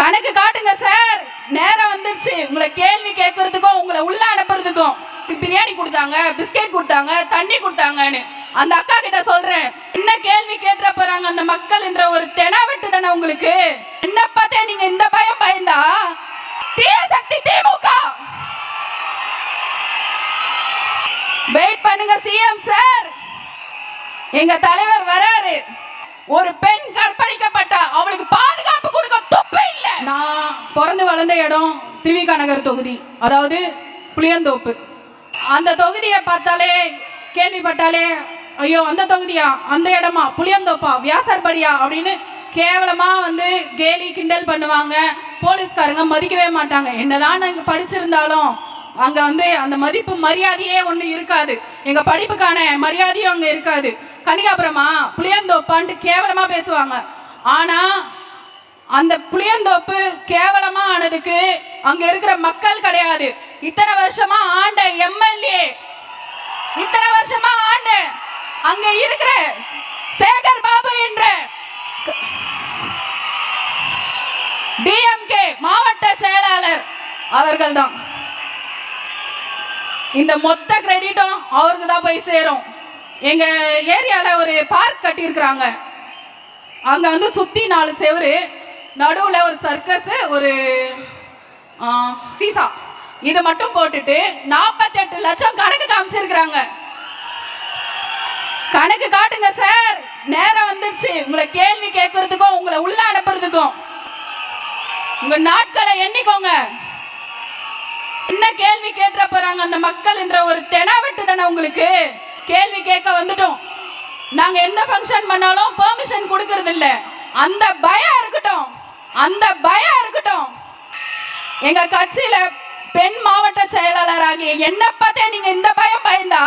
கணக்கு காட்டுங்க சார் நேரம் வந்துடுச்சு உங்களை கேள்வி கேட்கறதுக்கும் உங்களை உள்ள அனுப்புறதுக்கும். பிரியாணி கொடுத்தாங்க பிஸ்கெட் கொடுத்தாங்க தண்ணி கொடுத்தாங்கன்னு. அந்த அக்கா கிட்ட சொல்றேன் என்ன கேள்வி கேட்ட போறாங்க அந்த மக்கள் என்ற ஒரு தெனாவெட்டு தானே உங்களுக்கு? என்ன பார்த்தே நீங்க இந்த பயம் பயந்தா? தீய சக்தி திமுக! வெயிட் பண்ணுங்க சிஎம் சார் எங்க தலைவர் வராரு. ஒரு பெண் கற்பழிக்கப்பட்ட வளர்ந்த இடம் திருவிகா நகர் தொகுதி அதாவது புளியந்தோப்பு. அந்த தொகுதியை பார்த்தாலே கேள்விப்பட்டாலே ஐயோ அந்த தொகுதியா அந்த இடமா புளியந்தோப்பா வியாசர்படியா அப்படின்னு கேவலமாக வந்து கேலி கிண்டல் பண்ணுவாங்க. போலீஸ்காரங்க மதிக்கவே மாட்டாங்க. என்னதான் இங்கே படிச்சிருந்தாலும் அங்கே வந்து அந்த மதிப்பு மரியாதையே ஒன்று இருக்காது. எங்கள் படிப்புக்கான மரியாதையும் அங்கே இருக்காது. கனிகாபுரமா புளியந்தோப்பான்ட்டு கேவலமாக பேசுவாங்க. ஆனால் அந்த புளியந்தோப்பு கேவலமா ஆனதுக்கு அங்க இருக்கிற மக்கள் கிடையாது. இத்தனை வருஷமா ஆண்ட எம்எல்ஏ. இத்தனை வருஷமா ஆண்ட அங்க இருக்கிற சேகர் பாபு என்ற டிஎம்கே மாவட்ட செயலாளர் அவர்கள்தான். இந்த மொத்த கிரெடிட்டும் அவருக்கு தான் போய் சேரும். எங்க ஏரியால ஒரு பார்க் கட்டியிருக்கிறாங்க. அங்க வந்து சுத்தி நாலு செவரு. நடுவில் ஒரு சர்க்கஸ் ஒரு ஆ, சீசா. இது மட்டும் போட்டுட்டு நாற்பத்தெட்டு லட்சம் கணக்கு காமிச்சிருக்கிறாங்க. கணக்கு காட்டுங்க சார் நேரம் வந்துடுச்சு. உங்களை கேள்வி கேட்கறதுக்கும் உங்களை உள்ள அனுப்புறதுக்கும். உங்க நாட்களை எண்ணிக்கோங்க. என்ன கேள்வி கேட்டுற போறாங்க? அந்த மக்கள் என்ற ஒரு தெனாவெட்டு தானே உங்களுக்கு? கேள்வி கேட்க வந்துட்டோம். நாங்க எந்த ஃபங்க்ஷன் பண்ணாலும் பெர்மிஷன் கொடுக்கறது இல்ல அந்த பயம் இருக்கட்டும். அந்த பயம் இருக்கட்டும். எங்க கட்சியில பெண் மாவட்ட செயலாளராகிய என்ன பார்த்தே நீங்க இந்த பயம் பயந்தா?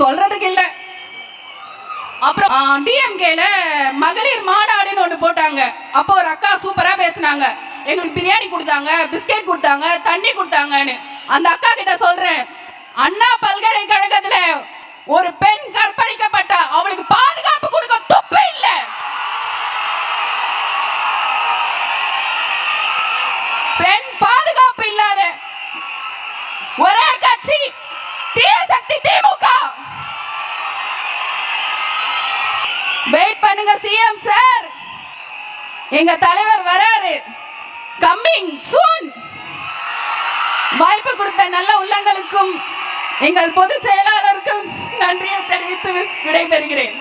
சொல்றதுக்கு இல்ல. அப்புறம் டிஎம்கேல மகளிர் மாநாடுன்னு ஒன்று போட்டாங்க. அப்போ ஒரு அக்கா சூப்பரா பேசுனாங்க. எங்களுக்கு பிரியாணி கொடுத்தாங்க பிஸ்கெட் கொடுத்தாங்க தண்ணி கொடுத்தாங்கன்னு. அந்த அக்கா கிட்ட சொல்றேன் அண்ணா பல்கலைக்கழகத்துல ஒரு பெண் கற்பழிக்கப்பட்டா அவளுக்கு பாதுகாப்பு கொடுக்க துப்பு இல்ல பெண் பாதுகாப்பு ஒரே கட்சி தீய சக்தி திமுக. வெயிட் பண்ணுங்க சிஎம் சார் எங்க தலைவர் வராரு. கம்மிங் சூன் வாய்ப்பு கொடுத்த நல்ல உள்ளங்களுக்கும் எங்கள் பொதுச் செயலாளருக்கும் நன்றியை தெரிவித்து விடைபெறுகிறேன்.